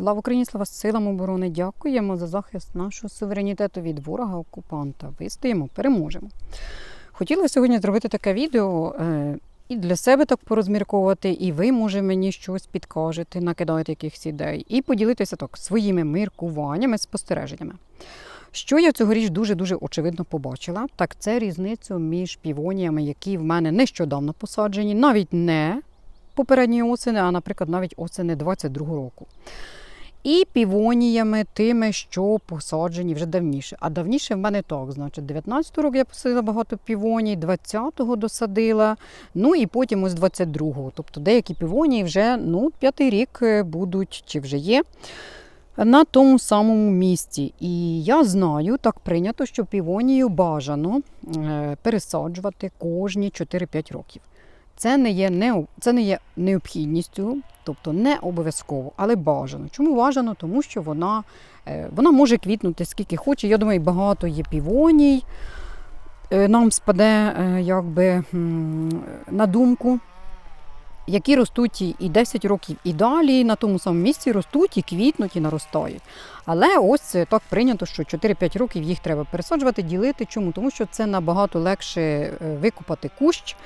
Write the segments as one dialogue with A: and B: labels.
A: Слава Україні, слава силам оборони! Дякуємо за захист нашого суверенітету від ворога окупанта. Вистоїмо, переможемо. Хотіла сьогодні зробити таке відео е, і для себе так порозмірковувати, і ви, може, мені щось підкажете, накидаєте якихось ідей, і поділитися так своїми міркуваннями, спостереженнями. Що я цьогоріч дуже-дуже очевидно побачила, так це різницю між півоніями, які в мене нещодавно посаджені, навіть не попередньої осени, а, наприклад, навіть осени 22-го року. І півоніями тими, що посаджені вже давніше. А давніше в мене так, значить, 19-го року я посадила багато півоній, 20-го досадила, ну і потім ось 22-го. Тобто деякі півонії вже ну, п'ятий рік е, будуть чи вже є на тому самому місці. І я знаю, так прийнято, що півонію бажано е, пересаджувати кожні 4-5 років. Це не є не, це не є необхідністю, тобто не обов'язково, але бажано. Чому бажано? Тому що вона, е, вона може квітнути скільки хоче. Я думаю, багато є півоній. Е, Нам спаде е, якби на думку, які ростуть і- і 10 років і далі на тому самому місці ростуть, і квітнуть, і наростають. Але ось так прийнято, що 4-5 років їх треба пересаджувати, ділити. Чому? Тому що це набагато легше викопати кущ.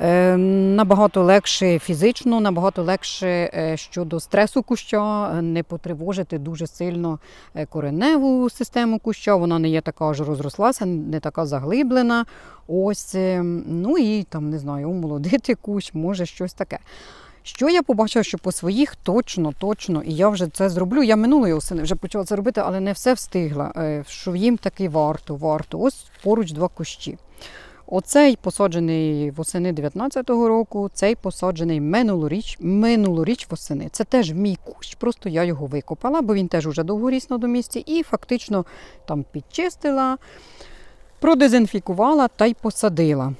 A: Е, Набагато легше фізично, набагато легше е, щодо стресу куща, не потривожити дуже сильно е, кореневу систему куща. Вона не є така аж розрослася, не така заглиблена. Ось, ну і там не знаю, омолодити кущ, може щось таке. Що я побачила, що по своїх точно, точно, і я вже це зроблю. Я минулої осени вже почала це робити, але не все встигла. Що їм таки варто, варто. Ось поруч два кущі. Оцей посаджений восени 19-го року, цей посаджений минулоріч, минулоріч восени. Це теж мій кущ, просто я його викопала, бо він теж уже довгоріс на домісті, і фактично там підчистила, продезінфікувала та й посадила.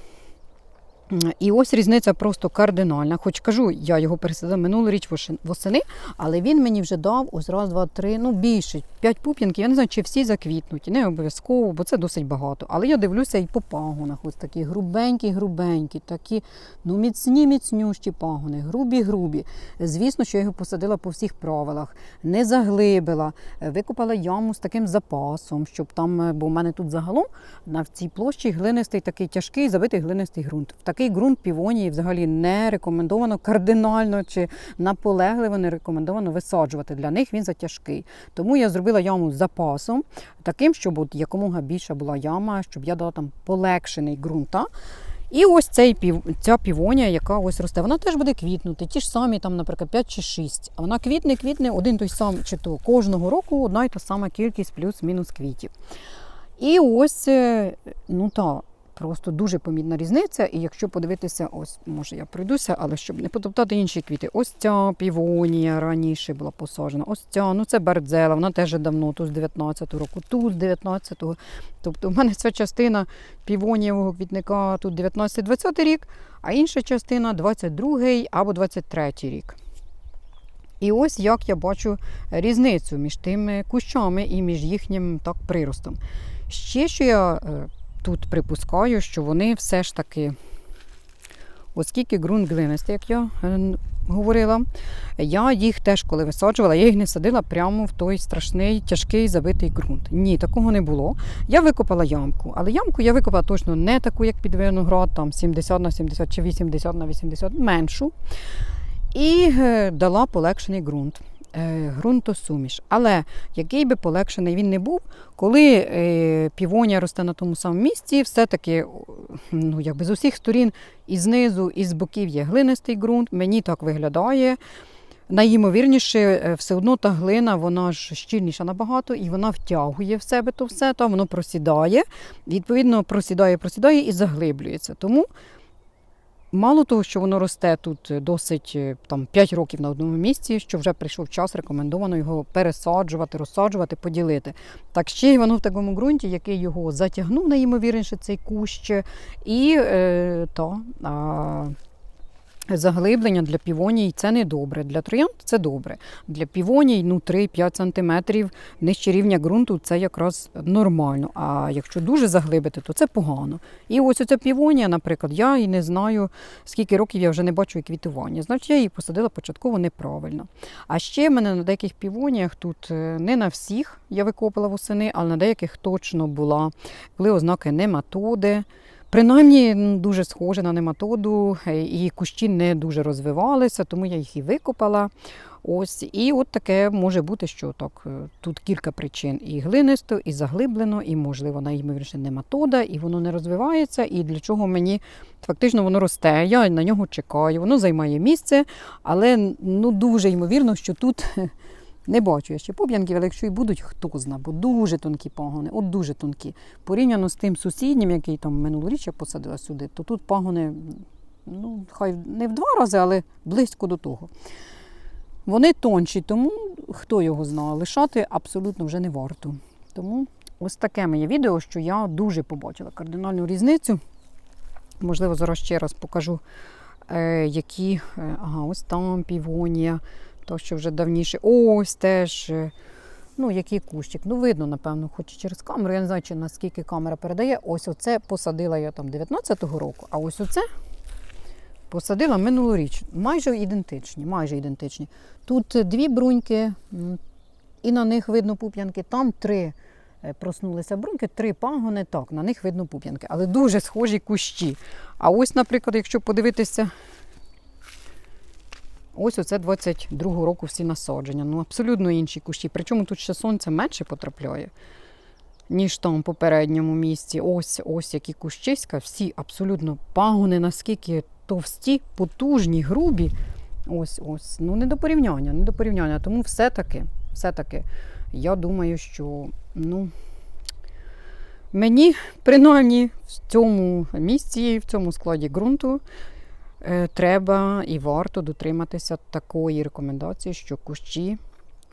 A: І ось різниця просто кардинальна. Хоч кажу, я його пересадила минулоріч восени, але він мені вже дав ось раз, два, три, ну більше, п'ять пуп'янків. Я не знаю, чи всі заквітнуть. Не обов'язково, бо це досить багато. Але я дивлюся і по пагонах. Ось такі грубенькі, грубенькі, такі ну міцні, міцнющі пагони, грубі, грубі. Звісно, що я його посадила по всіх правилах, не заглибила, викопала яму з таким запасом, щоб там, е, бо в мене тут загалом на цій площі глинистий такий тяжкий, забитий глинистий ґрунт. В такий ґрунт півонії взагалі не рекомендовано кардинально чи наполегливо не рекомендовано висаджувати. Для них він затяжкий. Тому я зробила яму з запасом, таким, щоб от якомога більша була яма, щоб я дала там полегшений ґрунта. І ось цей пів, ця півонія, яка ось росте, вона теж буде квітнути. Ті ж самі, там, наприклад, 5 чи 6. А вона квітне, квітне один той сам, чи то кожного року одна й та сама кількість плюс-мінус квітів. І ось, е, ну так, просто дуже помітна різниця. І якщо подивитися, ось, може я пройдуся, але щоб не потоптати інші квіти. Ось ця півонія раніше була посаджена. Ось ця, ну це бердзела, вона теж давно, тут з 19-го року, тут з 19-го. Тобто в мене ця частина півонієвого квітника тут 19-20 рік, а інша частина 22-й або 23-й рік. І ось як я бачу різницю між тими кущами і між їхнім так приростом. Ще що я е, тут припускаю, що вони все ж таки, оскільки ґрунт глинистий, як я е, говорила, я їх теж, коли висаджувала, я їх не садила прямо в той страшний, тяжкий забитий ґрунт. Ні, такого не було. Я викопала ямку, але ямку я викопала точно не таку, як під виноград, там 70 на 70 чи 80 на 80, меншу. І е, дала полегшений ґрунт. Е, ґрунтосуміш. Але який би полегшений він не був, коли е, півонія росте на тому самому місці, все-таки ну, якби з усіх сторін і знизу, і з боків є глинистий ґрунт. Мені так виглядає. Найімовірніше, е, все одно та глина, вона ж щільніша набагато, і вона втягує в себе то все, та воно просідає. Відповідно, просідає, просідає і заглиблюється. Тому Мало того, що воно росте тут досить е, там 5 років на одному місці, що вже прийшов час, рекомендовано його пересаджувати, розсаджувати, поділити. Так ще й воно в такому ґрунті, який його затягнув найімовірніше цей кущ, і е, то, а, Заглиблення для півоній це не добре. Для троянд це добре. Для півоній ну 3-5 см нижче рівня ґрунту це якраз нормально. А якщо дуже заглибити, то це погано. І ось оця півонія, наприклад, я і не знаю, скільки років я вже не бачу квітування. Значить, я її посадила початково неправильно. А ще в мене на деяких півоніях тут е, не на всіх я викопала восени, але на деяких точно була. Були ознаки нематоди. Принаймні дуже схоже на нематоду, е, і кущі не дуже розвивалися, тому я їх і викопала. Ось, і от таке може бути, що так, е, тут кілька причин: і глинисто, і заглиблено, і, можливо, найімовірніше нематода, і воно не розвивається. І для чого мені фактично воно росте. Я на нього чекаю, воно займає місце, але ну, дуже ймовірно, що тут не бачу я ще пуп'янків, але якщо і будуть, хто зна, бо дуже тонкі пагони, от дуже тонкі. Порівняно з тим сусіднім, який там минулоріч я посадила сюди, то тут пагони, ну, хай не в два рази, але близько до того. Вони тонші, тому хто його знає, лишати абсолютно вже не варто. Тому ось таке моє відео, що я дуже побачила кардинальну різницю. Можливо, зараз ще раз покажу, е, які. е, Ага, ось там півонія, то що вже давніше. Ось теж. е, Ну, який кущик. Ну, видно, напевно, хоч і через камеру. Я не знаю, чи наскільки камера передає. Ось оце посадила я там 19-го року, а ось оце посадила минулоріч. Майже ідентичні, майже ідентичні. Тут дві бруньки, і на них видно пуп'янки, там три е, проснулися бруньки, три пагони, так, на них видно пуп'янки, але дуже схожі кущі. А ось, наприклад, якщо подивитися, ось оце 22-го року всі насадження. Ну, абсолютно інші кущі. Причому тут ще сонце менше потрапляє, ніж там попередньому місці. Ось ось які кущиська, всі абсолютно пагони, наскільки товсті, потужні, грубі. Ось ось. Ну, не до порівняння, не до порівняння. Тому все-таки, все-таки, я думаю, що ну, мені принаймні в цьому місці, в цьому складі ґрунту. Е, Треба і варто дотриматися такої рекомендації, що кущі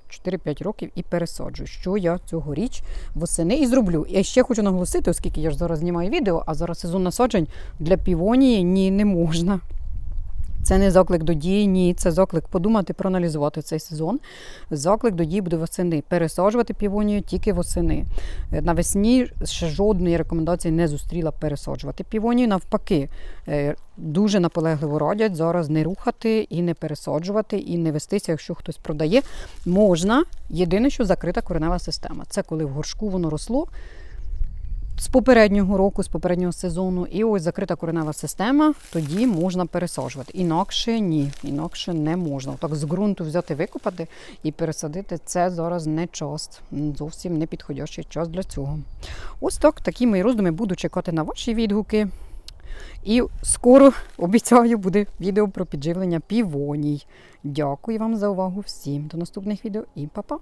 A: 4-5 років і пересаджую, що я цьогоріч восени і зроблю. Я ще хочу наголосити, оскільки я ж зараз знімаю відео, а зараз сезон насаджень для півонії ні, не можна. Це не заклик до дії, ні, це заклик подумати, проаналізувати цей сезон. Заклик до дії буде восени. Пересаджувати півонію тільки восени. Е, Навесні ще жодної рекомендації не зустріла пересаджувати півонію. Навпаки, е, дуже наполегливо радять зараз не рухати і не пересаджувати, і не вестися, якщо хтось продає. Можна. Єдине, що закрита коренева система. Це коли в горшку воно росло з попереднього року, з попереднього сезону, і ось закрита коренева система, тоді можна пересаджувати. Інакше ні, інакше не можна. Так з ґрунту взяти, викопати і пересадити це зараз не час, зовсім не підходящий час для цього. Ось так, такі мої роздуми буду чекати на ваші відгуки. І скоро обіцяю буде відео про підживлення півоній. Дякую вам за увагу всім. До наступних відео і па-па!